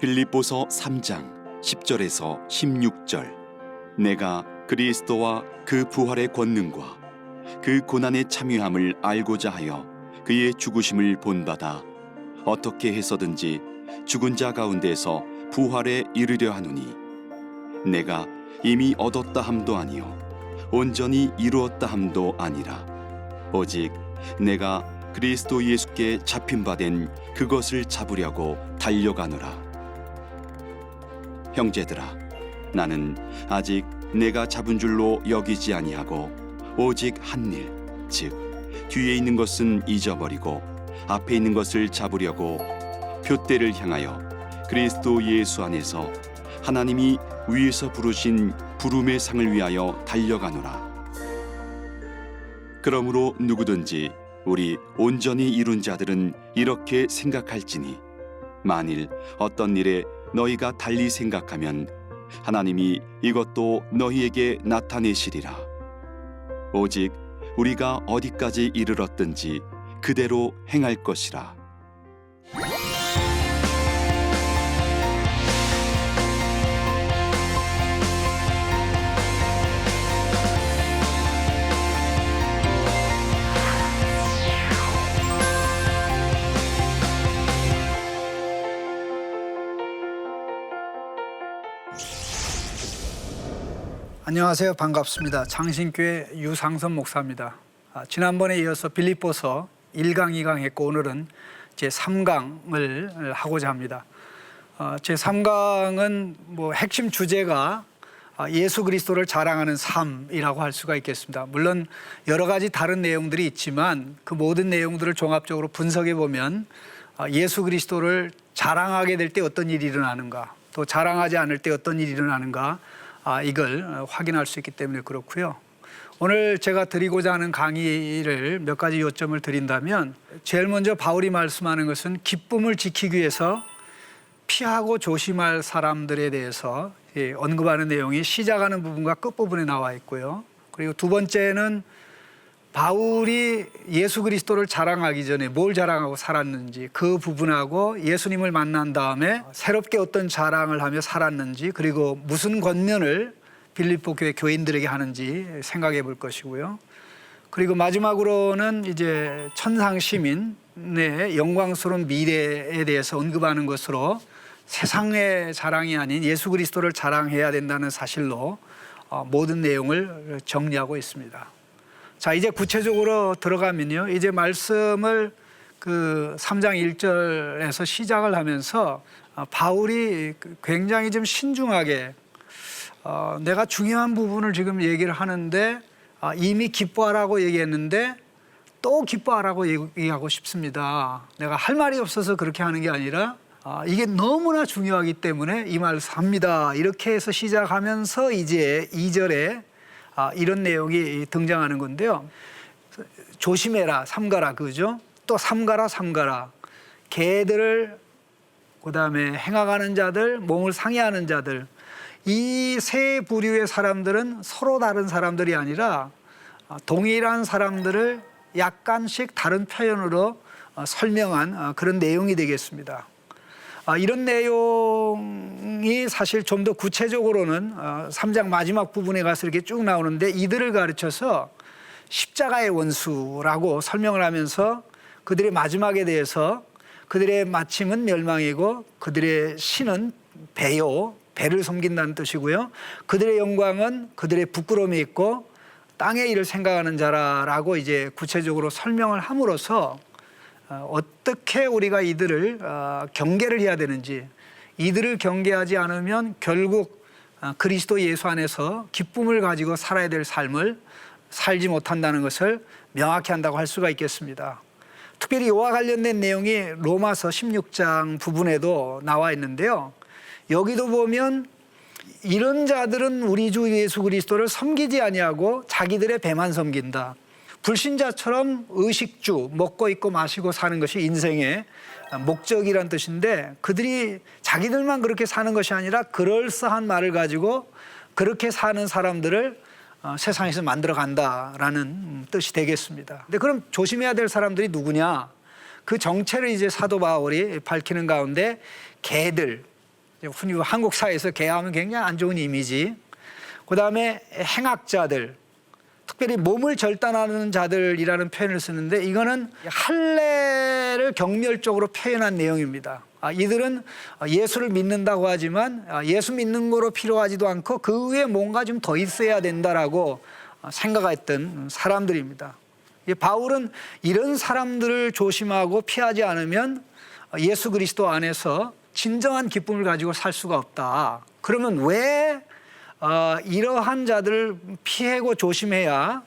빌립보서 3장 10절에서 16절. 내가 그리스도와 그 부활의 권능과 그 고난의 참여함을 알고자 하여 그의 죽으심을 본받아 어떻게 해서든지 죽은 자 가운데서 부활에 이르려 하노니 내가 이미 얻었다 함도 아니요 온전히 이루었다 함도 아니라 오직 내가 그리스도 예수께 잡힌 바 된 그것을 잡으려고 달려가노라 형제들아 나는 아직 내가 잡은 줄로 여기지 아니하고 오직 한 일 즉 뒤에 있는 것은 잊어버리고 앞에 있는 것을 잡으려고 표대를 향하여 그리스도 예수 안에서 하나님이 위에서 부르신 부름의 상을 위하여 달려가노라. 그러므로 누구든지 우리 온전히 이룬 자들은 이렇게 생각할지니 만일 어떤 일에 너희가 달리 생각하면 하나님이 이것도 너희에게 나타내시리라. 오직 우리가 어디까지 이르렀든지 그대로 행할 것이라 안녕하세요. 반갑습니다. 장신교회 유상선 목사입니다. 아, 지난번에 이어서 빌립보서 1강, 2강 했고 오늘은 제 3강을 하고자 합니다. 어, 제 3강은 뭐 핵심 주제가 아, 예수 그리스도를 자랑하는 삶이라고 할 수가 있겠습니다. 물론 여러 가지 다른 내용들이 있지만 그 모든 내용들을 종합적으로 분석해 보면 아, 예수 그리스도를 자랑하게 될 때 어떤 일이 일어나는가, 또 자랑하지 않을 때 어떤 일이 일어나는가, 아, 이걸 어, 확인할 수 있기 때문에 그렇고요. 오늘 제가 드리고자 하는 강의를 몇 가지 요점을 드린다면 제일 먼저 바울이 말씀하는 것은 기쁨을 지키기 위해서 피하고 조심할 사람들에 대해서 예, 언급하는 내용이 시작하는 부분과 끝부분에 나와 있고요. 그리고 두 번째는 바울이 예수 그리스도를 자랑하기 전에 뭘 자랑하고 살았는지 그 부분하고 예수님을 만난 다음에 새롭게 어떤 자랑을 하며 살았는지 그리고 무슨 권면을 빌립보 교회 교인들에게 하는지 생각해 볼 것이고요. 그리고 마지막으로는 이제 천상 시민의 영광스러운 미래에 대해서 언급하는 것으로 세상의 자랑이 아닌 예수 그리스도를 자랑해야 된다는 사실로 어, 모든 내용을 정리하고 있습니다. 자, 이제 구체적으로 들어가면요. 이제 말씀을 그 3장 1절에서 시작을 하면서 어, 바울이 굉장히 좀 신중하게 어, 내가 중요한 부분을 지금 얘기를 하는데 아, 이미 기뻐하라고 얘기했는데 또 기뻐하라고 얘기하고 싶습니다. 내가 할 말이 없어서 그렇게 하는 게 아니라 아, 이게 너무나 중요하기 때문에 이 말을 합니다. 이렇게 해서 시작하면서 이제 2절에 아, 이런 내용이 등장하는 건데요. 조심해라, 삼가라, 그죠? 또 삼가라, 삼가라. 개들을 그 다음에 행하가는 자들, 몸을 상해하는 자들. 이 세 부류의 사람들은 서로 다른 사람들이 아니라 아, 동일한 사람들을 약간씩 다른 표현으로 어, 설명한 어, 그런 내용이 되겠습니다. 아, 이런 내용이 사실 좀 더 구체적으로는 어, 3장 마지막 부분에 가서 이렇게 쭉 나오는데 이들을 가르쳐서 십자가의 원수라고 설명을 하면서 그들의 마지막에 대해서 그들의 마침은 멸망이고 그들의 신은 배요, 배를 섬긴다는 뜻이고요. 그들의 영광은 그들의 부끄러움이 있고 땅의 일을 생각하는 자라라고 이제 구체적으로 설명을 함으로써 어, 어떻게 우리가 이들을 어, 경계를 해야 되는지 이들을 경계하지 않으면 결국 어, 그리스도 예수 안에서 기쁨을 가지고 살아야 될 삶을 살지 못한다는 것을 명확히 한다고 할 수가 있겠습니다. 특별히 이와 관련된 내용이 로마서 16장 부분에도 나와 있는데요. 여기도 보면 이런 자들은 우리 주 예수 그리스도를 섬기지 아니하고 자기들의 배만 섬긴다. 불신자처럼 의식주 먹고 있고 마시고 사는 것이 인생의 목적이란 뜻인데 그들이 자기들만 그렇게 사는 것이 아니라 그럴싸한 말을 가지고 그렇게 사는 사람들을 어, 세상에서 만들어 간다라는 뜻이 되겠습니다. 근데 그럼 조심해야 될 사람들이 누구냐? 그 정체를 이제 사도 바울이 밝히는 가운데 개들 흔히 한국 사회에서 개하면 굉장히 안 좋은 이미지. 그 다음에 행악자들, 특별히 몸을 절단하는 자들이라는 표현을 쓰는데 이거는 할례를 경멸적으로 표현한 내용입니다. 아, 이들은 예수를 믿는다고 하지만 아, 예수 믿는 거로 필요하지도 않고 그 위에 뭔가 좀 더 있어야 된다라고 생각했던 사람들입니다. 이 바울은 이런 사람들을 조심하고 피하지 않으면 예수 그리스도 안에서 진정한 기쁨을 가지고 살 수가 없다. 그러면 왜 어, 이러한 자들을 피하고 조심해야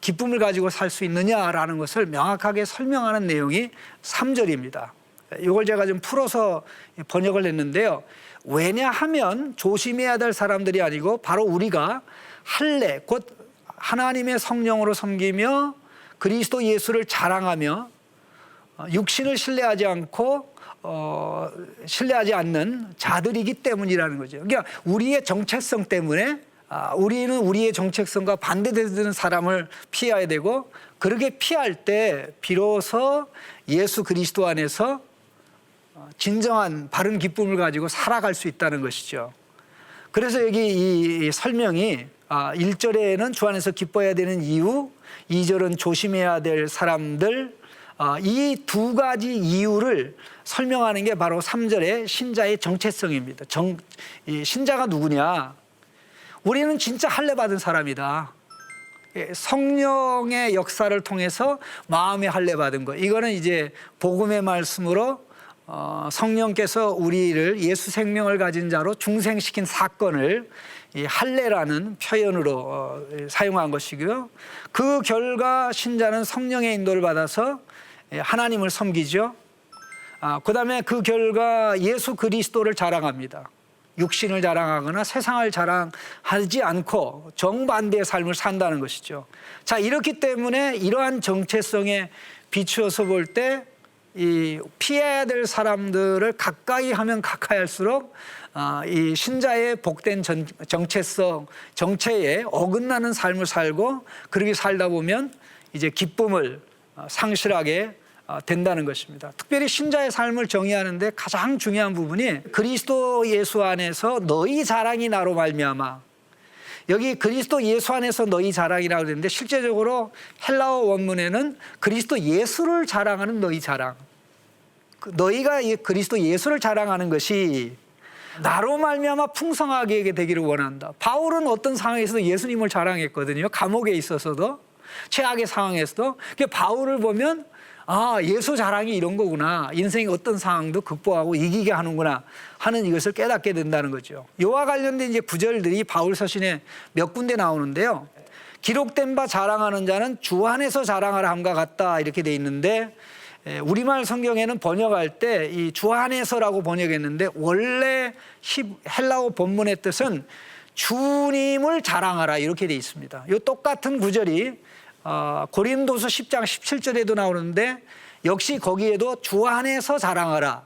기쁨을 가지고 살 수 있느냐라는 것을 명확하게 설명하는 내용이 3절입니다. 이걸 제가 좀 풀어서 번역을 했는데요. 왜냐하면 조심해야 될 사람들이 아니고 바로 우리가 할례 곧 하나님의 성령으로 섬기며 그리스도 예수를 자랑하며 어, 육신을 신뢰하지 않고 어, 신뢰하지 않는 자들이기 때문이라는 거죠. 그러니까 우리의 정체성 때문에 아, 우리는 우리의 정체성과 반대되는 사람을 피해야 되고 그렇게 피할 때 비로소 예수 그리스도 안에서 어, 진정한 바른 기쁨을 가지고 살아갈 수 있다는 것이죠. 그래서 여기 이 설명이 아, 1절에는 주 안에서 기뻐해야 되는 이유, 2절은 조심해야 될 사람들, 아, 이 두 가지 이유를 설명하는 게 바로 3절의 신자의 정체성입니다. 정, 이 신자가 누구냐? 우리는 진짜 할례 받은 사람이다. 예, 성령의 역사를 통해서 마음의 할례 받은 거. 이거는 이제 복음의 말씀으로 어, 성령께서 우리를 예수 생명을 가진 자로 중생시킨 사건을 이 할례라는 표현으로 어, 사용한 것이고요. 그 결과 신자는 성령의 인도를 받아서 예, 하나님을 섬기죠. 아, 그다음에 그 결과 예수 그리스도를 자랑합니다. 육신을 자랑하거나 세상을 자랑하지 않고 정반대의 삶을 산다는 것이죠. 자, 이렇기 때문에 이러한 정체성에 비추어서 볼 때 이 피해야 될 사람들을 가까이 하면 가까이 할수록 아, 이 신자의 복된 전, 정체성, 정체에 어긋나는 삶을 살고 그렇게 살다 보면 이제 기쁨을 어, 상실하게 어, 된다는 것입니다. 특별히 신자의 삶을 정의하는데 가장 중요한 부분이 그리스도 예수 안에서 너희 자랑이 나로 말미암아 여기 그리스도 예수 안에서 너희 자랑이라고 그랬는데 실제적으로 헬라어 원문에는 그리스도 예수를 자랑하는 너희 자랑. 그 너희가 이 그리스도 예수를 자랑하는 것이 나로 말미암아 풍성하게 되기를 원한다. 바울은 어떤 상황에서도 예수님을 자랑했거든요. 감옥에 있어서도 최악의 상황에서도. 그 바울을 보면 아 예수 자랑이 이런 거구나. 인생의 어떤 상황도 극복하고 이기게 하는구나 하는 이것을 깨닫게 된다는 거죠. 이와 관련된 이제 구절들이 바울 서신에 몇 군데 나오는데요. 기록된 바 자랑하는 자는 주 안에서 자랑하라 함과 같다 이렇게 돼 있는데 에, 우리말 성경에는 번역할 때 이 주 안에서라고 번역했는데 원래 히, 헬라어 본문의 뜻은 주님을 자랑하라 이렇게 돼 있습니다. 이 똑같은 구절이 어, 고린도서 10장 17절에도 나오는데 역시 거기에도 주 안에서 자랑하라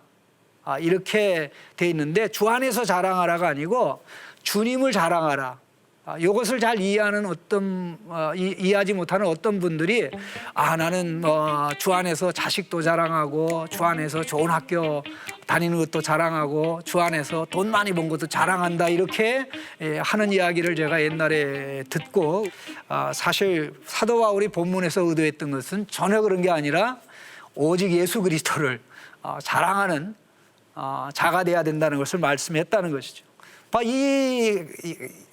아, 이렇게 돼 있는데 주 안에서 자랑하라가 아니고 주님을 자랑하라. 아, 이것을 잘 이해하는 어떤 어, 이, 이해하지 못하는 어떤 분들이 아 나는 어, 주 안에서 자식도 자랑하고 주 안에서 좋은 학교 다니는 것도 자랑하고 주 안에서 돈 많이 번 것도 자랑한다 이렇게 예, 하는 이야기를 제가 옛날에 듣고 아, 사실 사도 바울이 본문에서 의도했던 것은 전혀 그런 게 아니라 오직 예수 그리스도를 어, 자랑하는 어, 자가 돼야 된다는 것을 말씀했다는 것이죠. 바- 이이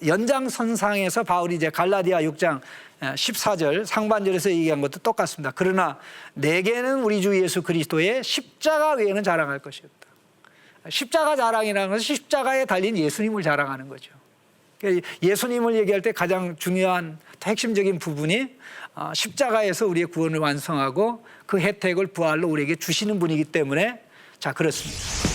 연장선상에서 바울이 이제 갈라디아 6장 14절 상반절에서 얘기한 것도 똑같습니다. 그러나 내게는 우리 주 예수 그리스도의 십자가 외에는 자랑할 것이 없다. 십자가 자랑이라는 것은 십자가에 달린 예수님을 자랑하는 거죠. 그러니까 예수님을 얘기할 때 가장 중요한 핵심적인 부분이 아, 십자가에서 우리의 구원을 완성하고 그 혜택을 부활로 우리에게 주시는 분이기 때문에 자 그렇습니다.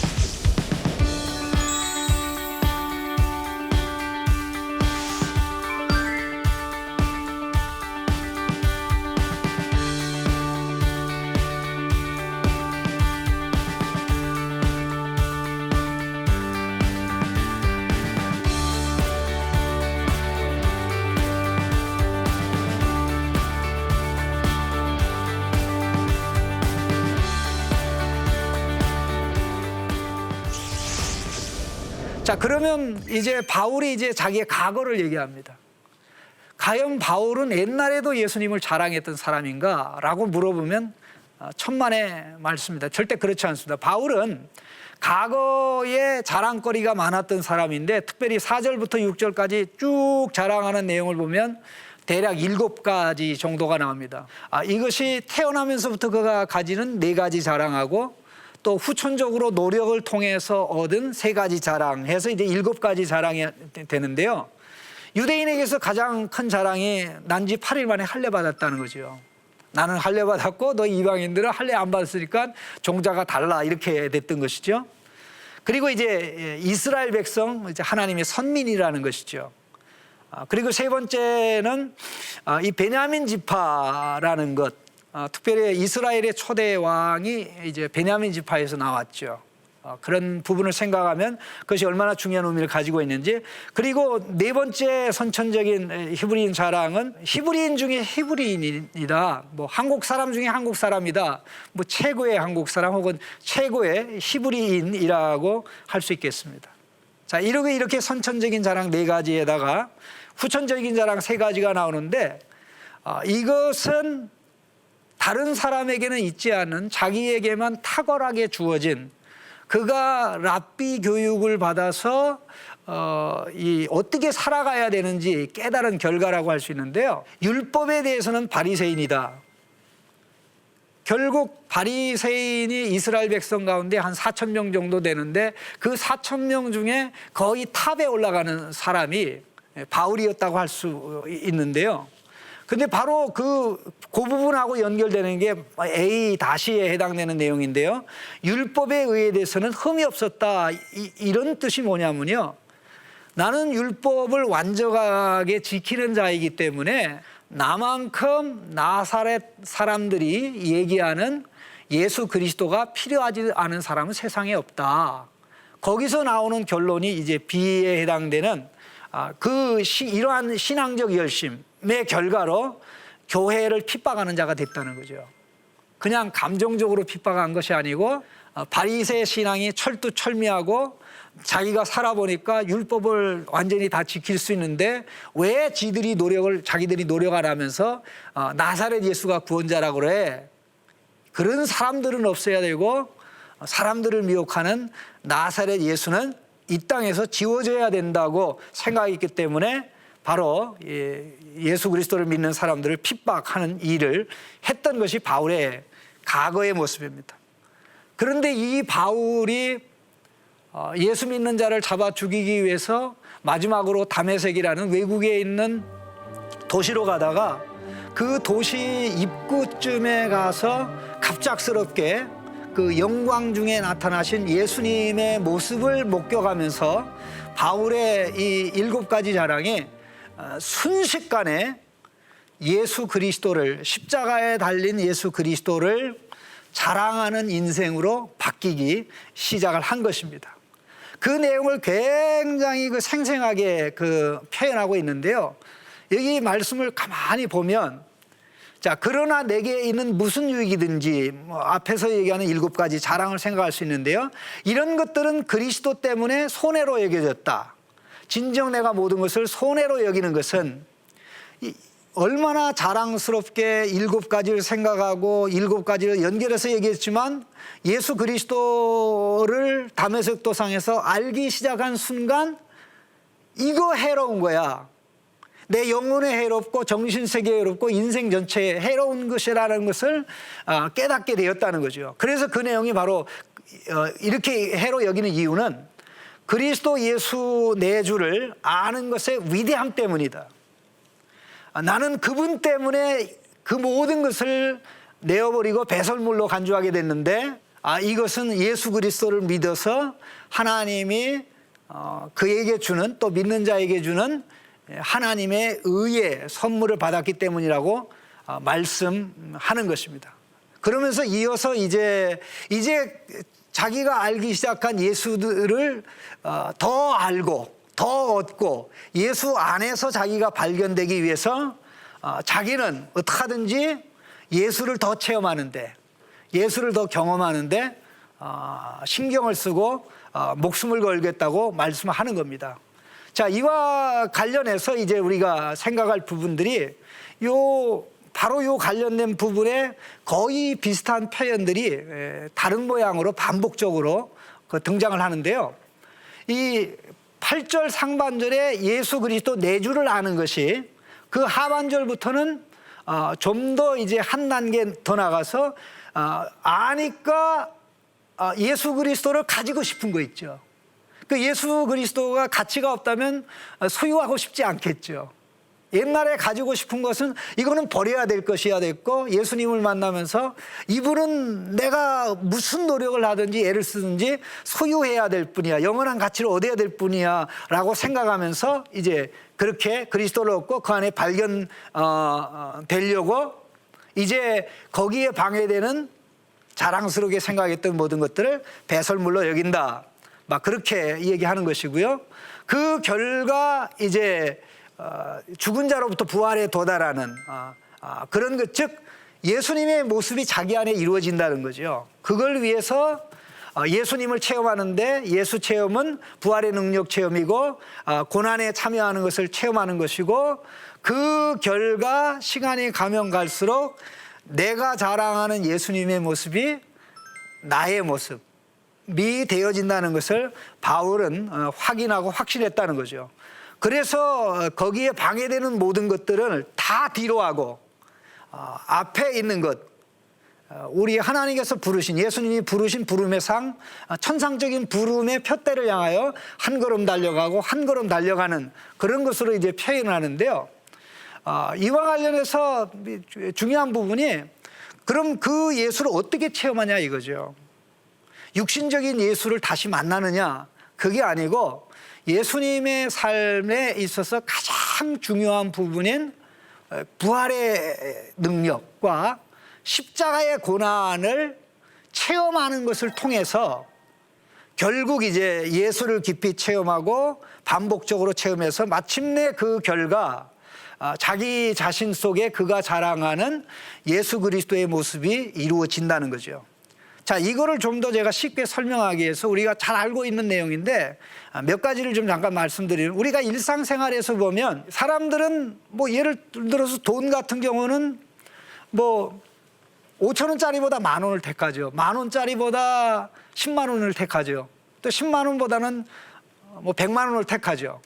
자, 그러면 이제 바울이 이제 자기의 과거를 얘기합니다. 과연 바울은 옛날에도 예수님을 자랑했던 사람인가? 라고 물어보면 어, 천만의 말씀입니다. 절대 그렇지 않습니다. 바울은 과거에 자랑거리가 많았던 사람인데 특별히 4절부터 6절까지 쭉 자랑하는 내용을 보면 대략 일곱 가지 정도가 나옵니다. 아, 이것이 태어나면서부터 그가 가지는 네 가지 자랑하고 또 후천적으로 노력을 통해서 얻은 세 가지 자랑 해서 이제 일곱 가지 자랑이 되는데요. 유대인에게서 가장 큰 자랑이 난 지 8일 만에 할례 받았다는 거죠. 나는 할례 받았고 너 이방인들은 할례 안 받았으니까 종자가 달라 이렇게 됐던 것이죠. 그리고 이제 이스라엘 백성 이제 하나님의 선민이라는 것이죠. 아, 그리고 세 번째는 아, 이 베냐민 지파라는 것. 아, 특별히 이스라엘의 초대 왕이 이제 베냐민 지파에서 나왔죠. 어, 그런 부분을 생각하면 그것이 얼마나 중요한 의미를 가지고 있는지 그리고 네 번째 선천적인 히브리인 자랑은 히브리인 중에 히브리인이다. 뭐 한국 사람 중에 한국 사람이다. 뭐 최고의 한국 사람 혹은 최고의 히브리인이라고 할 수 있겠습니다. 자 이렇게 이렇게 선천적인 자랑 네 가지에다가 후천적인 자랑 세 가지가 나오는데 어, 이것은 다른 사람에게는 있지 않은 자기에게만 탁월하게 주어진 그가 랍비 교육을 받아서 어, 이 어떻게 살아가야 되는지 깨달은 결과라고 할 수 있는데요. 율법에 대해서는 바리새인이다. 결국 바리새인이 이스라엘 백성 가운데 한 4천 명 정도 되는데 그 4천 명 중에 거의 탑에 올라가는 사람이 바울이었다고 할 수 있는데요. 근데 바로 그, 그 부분하고 연결되는 게 A 다시에 해당되는 내용인데요. 율법에 의해서는 흠이 없었다. 이, 이런 뜻이 뭐냐면요. 나는 율법을 완전하게 지키는 자이기 때문에 나만큼 나사렛 사람들이 얘기하는 예수 그리스도가 필요하지 않은 사람은 세상에 없다. 거기서 나오는 결론이 이제 B에 해당되는 아, 그 시, 이러한 신앙적 열심 의 결과로 교회를 핍박하는 자가 됐다는 거죠. 그냥 감정적으로 핍박한 것이 아니고 어, 바리새 신앙이 철두철미하고 자기가 살아보니까 율법을 완전히 다 지킬 수 있는데 왜 지들이 노력을 자기들이 노력 안 하면서 어, 나사렛 예수가 구원자라고 그래 그런 사람들은 없어야 되고 사람들을 미혹하는 나사렛 예수는 이 땅에서 지워져야 된다고 생각했기 때문에 바로 예수 그리스도를 믿는 사람들을 핍박하는 일을 했던 것이 바울의 과거의 모습입니다. 그런데 이 바울이 어, 예수 믿는 자를 잡아 죽이기 위해서 마지막으로 다메섹이라는 외국에 있는 도시로 가다가 그 도시 입구쯤에 가서 갑작스럽게 그 영광 중에 나타나신 예수님의 모습을 목격하면서 바울의 이 일곱 가지 자랑이 어, 순식간에 예수 그리스도를 십자가에 달린 예수 그리스도를 자랑하는 인생으로 바뀌기 시작을 한 것입니다. 그 내용을 굉장히 그 생생하게 그 표현하고 있는데요. 여기 말씀을 가만히 보면 자, 그러나 내게 있는 무슨 유익이든지 뭐 앞에서 얘기하는 일곱 가지 자랑을 생각할 수 있는데요. 이런 것들은 그리스도 때문에 손해로 여겨졌다. 진정 내가 모든 것을 손해로 여기는 것은 이, 얼마나 자랑스럽게 일곱 가지를 생각하고 일곱 가지를 연결해서 얘기했지만 예수 그리스도를 담에색 도상에서 알기 시작한 순간 이거 해로운 거야. 내 영혼에 해롭고 정신 세계에 해롭고 인생 전체에 해로운 것이라는 것을 아, 깨닫게 되었다는 거죠. 그래서 그 내용이 바로 어, 이렇게 해로 여기는 이유는 그리스도 예수 내주를 아는 것의 위대함 때문이다. 아, 나는 그분 때문에 그 모든 것을 내어버리고 배설물로 간주하게 됐는데 아, 이것은 예수 그리스도를 믿어서 하나님이 어, 그에게 주는 또 믿는 자에게 주는 하나님의 의의 선물을 받았기 때문이라고 어, 말씀하는 것입니다. 그러면서 이어서 이제 이제 자기가 알기 시작한 예수들을 어, 더 알고 더 얻고 예수 안에서 자기가 발견되기 위해서 어, 자기는 어떻게 하든지 예수를 더 체험하는데 예수를 더 경험하는데 신경을 쓰고 어, 목숨을 걸겠다고 말씀하는 겁니다. 자, 이와 관련해서 이제 우리가 생각할 부분들이 요 바로 요 관련된 부분에 거의 비슷한 표현들이 에, 다른 모양으로 반복적으로 그 등장을 하는데요. 이 8절 상반절에 예수 그리스도 내주를 아는 것이 그 하반절부터는 어, 좀더 이제 한 단계 더 나가서 어, 아니까 어, 예수 그리스도를 가지고 싶은 거 있죠. 그 예수 그리스도가 가치가 없다면 어, 소유하고 싶지 않겠죠. 옛날에 가지고 싶은 것은 이거는 버려야 될 것이야 됐고 예수님을 만나면서 이분은 내가 무슨 노력을 하든지 애를 쓰든지 소유해야 될 뿐이야 영원한 가치를 얻어야 될 뿐이야 라고 생각하면서 이제 그렇게 그리스도를 얻고 그 안에 발견 어, 어, 되려고 이제 거기에 방해되는 자랑스럽게 생각했던 모든 것들을 배설물로 여긴다. 막 그렇게 얘기하는 것이고요. 그 결과 이제 어, 죽은 자로부터 부활에 도달하는 어, 어, 그런 것, 즉 예수님의 모습이 자기 안에 이루어진다는 거죠. 그걸 위해서 어, 예수님을 체험하는데 예수 체험은 부활의 능력 체험이고 어, 고난에 참여하는 것을 체험하는 것이고 그 결과 시간이 가면 갈수록 내가 자랑하는 예수님의 모습이 나의 모습이 되어진다는 것을 바울은 어, 확인하고 확신했다는 거죠. 그래서 어, 거기에 방해되는 모든 것들을 다 뒤로 하고 어, 앞에 있는 것 어, 우리 하나님께서 부르신 예수님이 부르신 부름의 상 어, 천상적인 부름의 표대를 향하여 한 걸음 달려가고 한 걸음 달려가는 그런 것으로 이제 표현을 하는데요. 어, 이와 관련해서 중요한 부분이 그럼 그 예수를 어떻게 체험하냐 이거죠. 육신적인 예수를 다시 만나느냐 그게 아니고 예수님의 삶에 있어서 가장 중요한 부분인 어, 부활의 능력과 십자가의 고난을 체험하는 것을 통해서 결국 이제 예수를 깊이 체험하고 반복적으로 체험해서 마침내 그 결과 아, 자기 자신 속에 그가 자랑하는 예수 그리스도의 모습이 이루어진다는 거죠. 자, 이거를 좀 더 제가 쉽게 설명하기 위해서 우리가 잘 알고 있는 내용인데 아, 몇 가지를 좀 잠깐 말씀드리면 우리가 일상생활에서 보면 사람들은 뭐 예를 들어서 돈 같은 경우는 뭐 5천 원짜리보다 만 원을 택하죠. 만 원짜리보다 10만 원을 택하죠. 또 10만 원보다는 뭐 100만 원을 택하죠.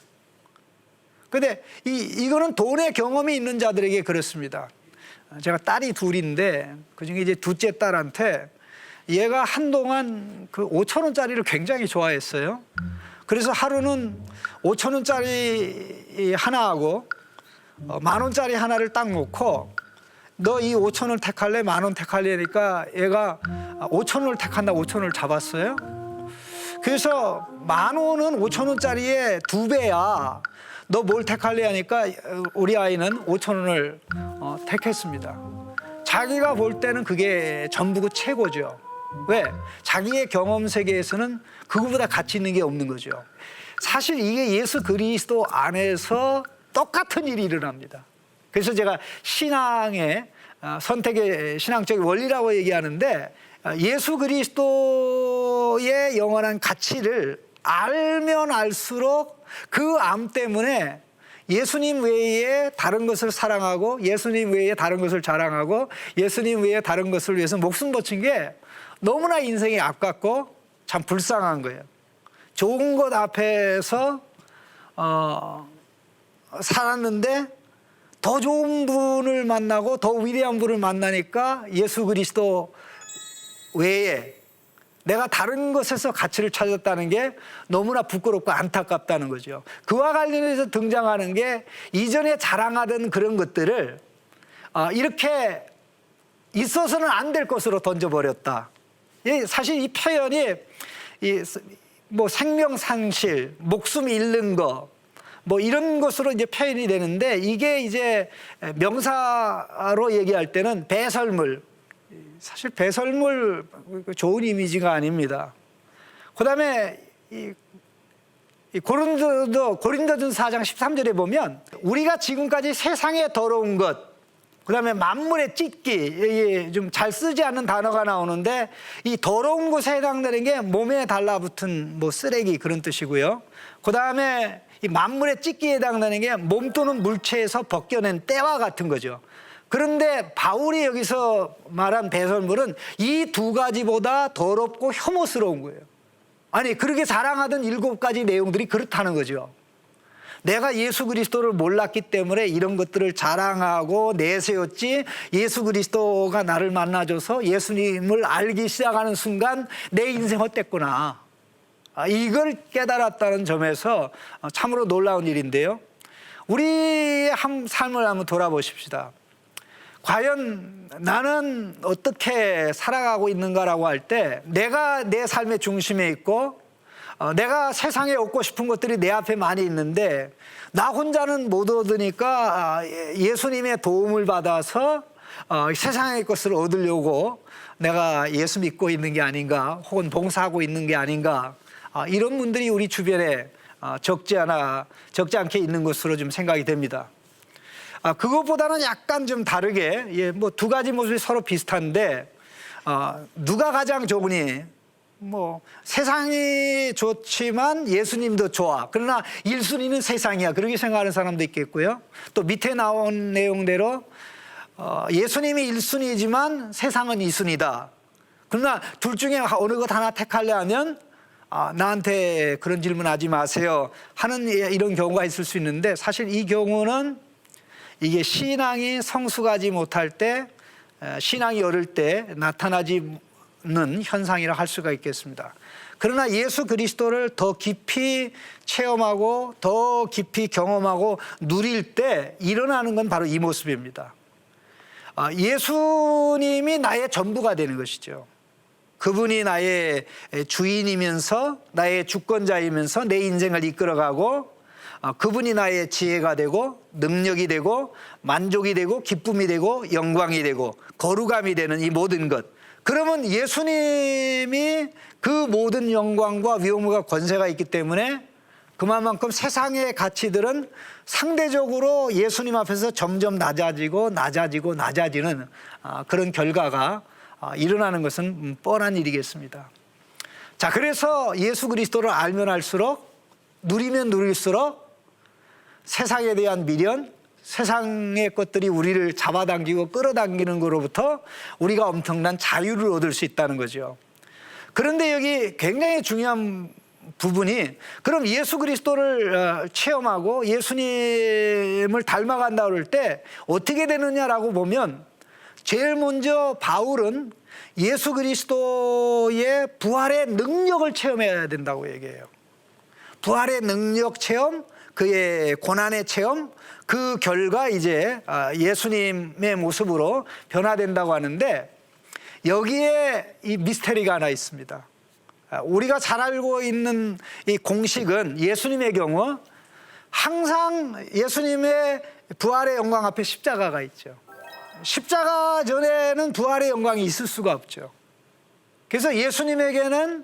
근데 이, 이거는 돈의 경험이 있는 자들에게 그렇습니다. 제가 딸이 둘인데 그중에 이제 둘째 딸한테 얘가 한동안 그 5천 원짜리를 굉장히 좋아했어요. 그래서 하루는 5천 원짜리 하나하고 어, 만 원짜리 하나를 딱 놓고 너 이 5천 원 택할래? 만 원 택할래니까 얘가 5천 원을 택한다 5천 원을 잡았어요. 그래서 만 원은 5천 원짜리의 두 배야. 너 뭘 택할래 하니까 우리 아이는 5천 원을 어, 택했습니다. 자기가 볼 때는 그게 전부고 최고죠. 왜? 자기의 경험 세계에서는 그거보다 가치 있는 게 없는 거죠. 사실 이게 예수 그리스도 안에서 똑같은 일이 일어납니다. 그래서 제가 신앙의 어, 선택의 신앙적인 원리라고 얘기하는데 어, 예수 그리스도의 영원한 가치를 알면 알수록 그 암 때문에 예수님 외에 다른 것을 사랑하고 예수님 외에 다른 것을 자랑하고 예수님 외에 다른 것을 위해서 목숨 바친 게 너무나 인생이 아깝고 참 불쌍한 거예요. 좋은 것 앞에서 어, 살았는데 더 좋은 분을 만나고 더 위대한 분을 만나니까 예수 그리스도 외에 내가 다른 것에서 가치를 찾았다는 게 너무나 부끄럽고 안타깝다는 거죠. 그와 관련해서 등장하는 게 이전에 자랑하던 그런 것들을 아, 이렇게 있어서는 안 될 것으로 던져버렸다. 이 사실 이 표현이 이 뭐 생명 상실, 목숨 잃는 거, 뭐 이런 것으로 이제 표현이 되는데 이게 이제 명사로 얘기할 때는 배설물, 사실 배설물 좋은 이미지가 아닙니다. 그다음에 이, 이 고린도도 고린도전 4장 13절에 보면 우리가 지금까지 세상에 더러운 것 그다음에 만물의 찢기 좀 잘 쓰지 않는 단어가 나오는데 이 더러운 곳에 해당되는 게 몸에 달라붙은 뭐 쓰레기 그런 뜻이고요. 그다음에 이 만물의 찢기에 해당되는 게 몸 또는 물체에서 벗겨낸 때와 같은 거죠. 그런데 바울이 여기서 말한 배설물은 이 두 가지보다 더럽고 혐오스러운 거예요. 아니 그렇게 자랑하던 일곱 가지 내용들이 그렇다는 거죠. 내가 예수 그리스도를 몰랐기 때문에 이런 것들을 자랑하고 내세웠지 예수 그리스도가 나를 만나줘서 예수님을 알기 시작하는 순간 내 인생 헛됐구나. 아, 이걸 깨달았다는 점에서 참으로 놀라운 일인데요. 우리의 한 삶을 한번 돌아보십시다. 과연 나는 어떻게 살아가고 있는가라고 할 때 내가 내 삶의 중심에 있고 어, 내가 세상에 얻고 싶은 것들이 내 앞에 많이 있는데 나 혼자는 못 얻으니까 아, 예- 예수님의 도움을 받아서 어, 세상의 것을 얻으려고 내가 예수 믿고 있는 게 아닌가 혹은 봉사하고 있는 게 아닌가 아, 이런 분들이 우리 주변에 아, 적지 않아 적지 않게 있는 것으로 좀 생각이 됩니다. 아, 그것보다는 약간 좀 다르게 예, 뭐 두 가지 모습이 서로 비슷한데 아, 누가 가장 좋으니 뭐 세상이 좋지만 예수님도 좋아. 그러나 1순위는 세상이야. 그렇게 생각하는 사람도 있겠고요. 또 밑에 나온 내용대로 어, 예수님이 1순위지만 세상은 2순위다. 그러나 둘 중에 어느 것 하나 택할래 하면 아, 나한테 그런 질문 하지 마세요. 하는 이런 경우가 있을 수 있는데 사실 이 경우는 이게 신앙이 성숙하지 못할 때 에, 신앙이 어릴 때 나타나지 는 현상이라 할 수가 있겠습니다. 그러나 예수 그리스도를 더 깊이 체험하고 더 깊이 경험하고 누릴 때 일어나는 건 바로 이 모습입니다. 아, 예수님이 나의 전부가 되는 것이죠. 그분이 나의 주인이면서 나의 주권자이면서 내 인생을 이끌어가고 어, 그분이 나의 지혜가 되고 능력이 되고 만족이 되고 기쁨이 되고 영광이 되고 거룩함이 되는 이 모든 것. 그러면 예수님이 그 모든 영광과 위엄과 권세가 있기 때문에 그만큼 세상의 가치들은 상대적으로 예수님 앞에서 점점 낮아지고 낮아지고 낮아지는 아, 그런 결과가 아, 일어나는 것은 뻔한 일이겠습니다. 자, 그래서 예수 그리스도를 알면 알수록 누리면 누릴수록 세상에 대한 미련, 세상의 것들이 우리를 잡아당기고 끌어당기는 것으로부터 우리가 엄청난 자유를 얻을 수 있다는 거죠. 그런데 여기 굉장히 중요한 부분이 그럼 예수 그리스도를 어, 체험하고 예수님을 닮아간다 그럴 때 어떻게 되느냐라고 보면 제일 먼저 바울은 예수 그리스도의 부활의 능력을 체험해야 된다고 얘기해요. 부활의 능력 체험, 그의 고난의 체험, 그 결과 이제 아, 예수님의 모습으로 변화된다고 하는데 여기에 이 미스테리가 하나 있습니다. 아, 우리가 잘 알고 있는 이 공식은 예수님의 경우 항상 예수님의 부활의 영광 앞에 십자가가 있죠. 십자가 전에는 부활의 영광이 있을 수가 없죠. 그래서 예수님에게는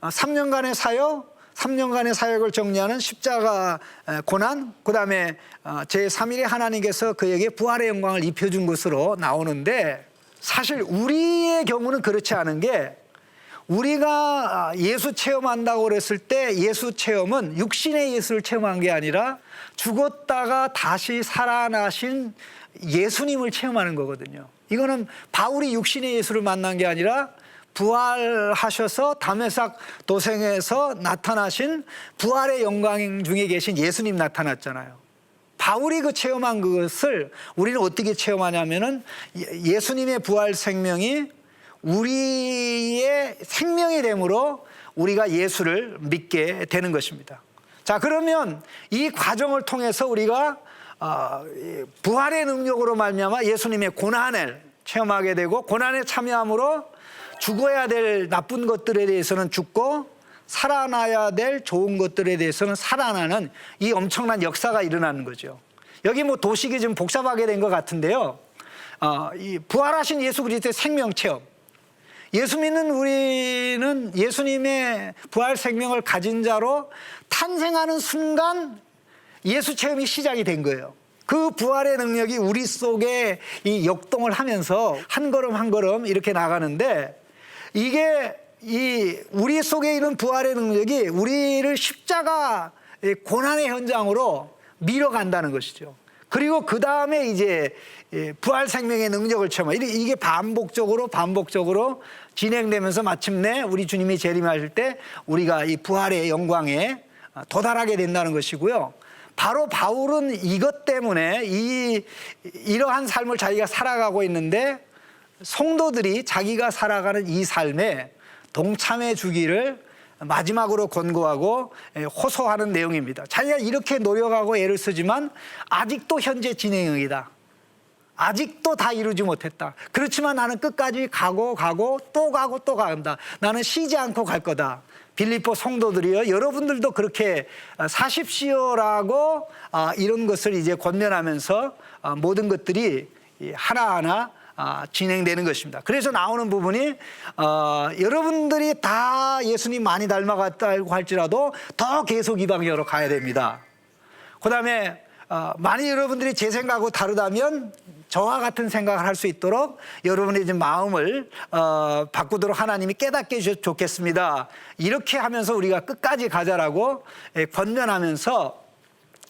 3년간의 사역, 3년간의 사역을 정리하는 십자가 고난, 그 다음에 제3일에 하나님께서 그에게 부활의 영광을 입혀준 것으로 나오는데 사실 우리의 경우는 그렇지 않은 게 우리가 예수 체험한다고 그랬을 때 예수 체험은 육신의 예수를 체험한 게 아니라 죽었다가 다시 살아나신 예수님을 체험하는 거거든요. 이거는 바울이 육신의 예수를 만난 게 아니라 부활하셔서 담에삭 도생에서 나타나신 부활의 영광 중에 계신 예수님 나타났잖아요. 바울이 그 체험한 그것을 우리는 어떻게 체험하냐면은 예수님의 부활 생명이 우리의 생명이 되므로 우리가 예수를 믿게 되는 것입니다. 자, 그러면 이 과정을 통해서 우리가 어, 부활의 능력으로 말미암아 예수님의 고난을 체험하게 되고 고난에 참여함으로 죽어야 될 나쁜 것들에 대해서는 죽고 살아나야 될 좋은 것들에 대해서는 살아나는 이 엄청난 역사가 일어나는 거죠. 여기 뭐 도식이 좀 복잡하게 된 것 같은데요. 어, 이 부활하신 예수 그리스도의 생명 체험. 예수 믿는 우리는 예수님의 부활 생명을 가진 자로 탄생하는 순간 예수 체험이 시작이 된 거예요. 그 부활의 능력이 우리 속에 이 역동을 하면서 한 걸음 한 걸음 이렇게 나가는데 이게 이 우리 속에 있는 부활의 능력이 우리를 십자가 의 고난의 현장으로 밀어간다는 것이죠. 그리고 그 다음에 이제 예, 부활 생명의 능력을 이게- 이게 반복적으로 반복적으로 진행되면서 마침내 우리 주님이 재림하실 때 우리가 이 부활의 영광에 도달하게 된다는 것이고요. 바로 바울은 이것 때문에 이 이러한 삶을 자기가 살아가고 있는데 성도들이 자기가 살아가는 이 삶에 동참해 주기를 마지막으로 권고하고 에, 호소하는 내용입니다. 자기가 이렇게 노력하고 애를 쓰지만 아직도 현재 진행형이다. 아직도 다 이루지 못했다. 그렇지만 나는 끝까지 가고 가고 또 가고 또 간다. 나는 쉬지 않고 갈 거다. 빌리포 성도들이요. 여러분들도 그렇게 아, 사십시오라고 아, 이런 것을 이제 권면하면서 아, 모든 것들이 이 하나하나 아, 진행되는 것입니다. 그래서 나오는 부분이 어, 여러분들이 다 예수님 많이 닮아갔다고 할지라도 더 계속 이 방향으로 가야 됩니다. 그 다음에 어, 만약 여러분들이 제 생각하고 다르다면 저와 같은 생각을 할 수 있도록 여러분의 마음을 어, 바꾸도록 하나님이 깨닫게 해주셔서 좋겠습니다. 이렇게 하면서 우리가 끝까지 가자라고 예, 권면하면서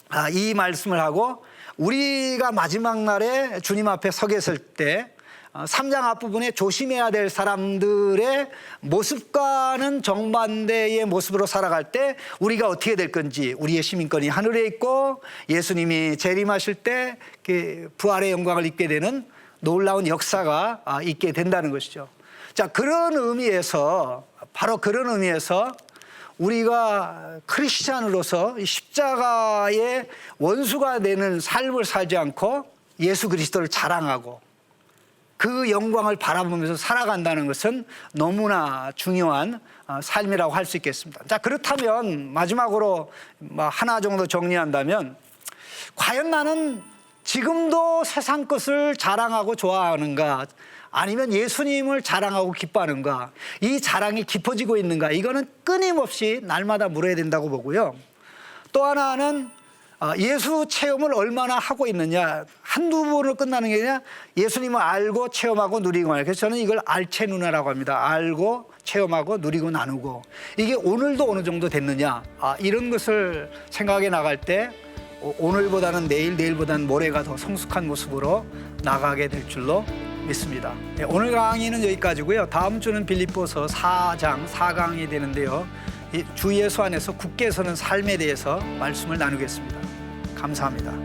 아, 이 말씀을 하고 우리가 마지막 날에 주님 앞에 서 계실 때 어, 3장 앞부분에 조심해야 될 사람들의 모습과는 정반대의 모습으로 살아갈 때 우리가 어떻게 될 건지 우리의 시민권이 하늘에 있고 예수님이 재림하실 때그 부활의 영광을 입게 되는 놀라운 역사가 아, 있게 된다는 것이죠. 자, 그런 의미에서 바로 그런 의미에서 우리가 크리스찬으로서 이 십자가의 원수가 되는 삶을 살지 않고 예수 그리스도를 자랑하고 그 영광을 바라보면서 살아간다는 것은 너무나 중요한 어, 삶이라고 할 수 있겠습니다. 자, 그렇다면 마지막으로 뭐 하나 정도 정리한다면 과연 나는 지금도 세상 것을 자랑하고 좋아하는가 아니면 예수님을 자랑하고 기뻐하는가 이 자랑이 깊어지고 있는가 이거는 끊임없이 날마다 물어야 된다고 보고요. 또 하나는 아, 예수 체험을 얼마나 하고 있느냐 한두 번으로 끝나는 게 아니라 예수님을 알고 체험하고 누리고 말이에요. 그래서 저는 이걸 알체 누나라고 합니다. 알고 체험하고 누리고 나누고 이게 오늘도 어느 정도 됐느냐 아, 이런 것을 생각해 나갈 때 오- 오늘보다는 내일 내일보다는 모레가 더 성숙한 모습으로 나가게 될 줄로 믿습니다. 네, 오늘 강의는 여기까지고요. 다음 주는 빌립보서 4장 4강이 되는데요. 이주 예수 안에서 굳게 서는 삶에 대해서 말씀을 나누겠습니다. 감사합니다.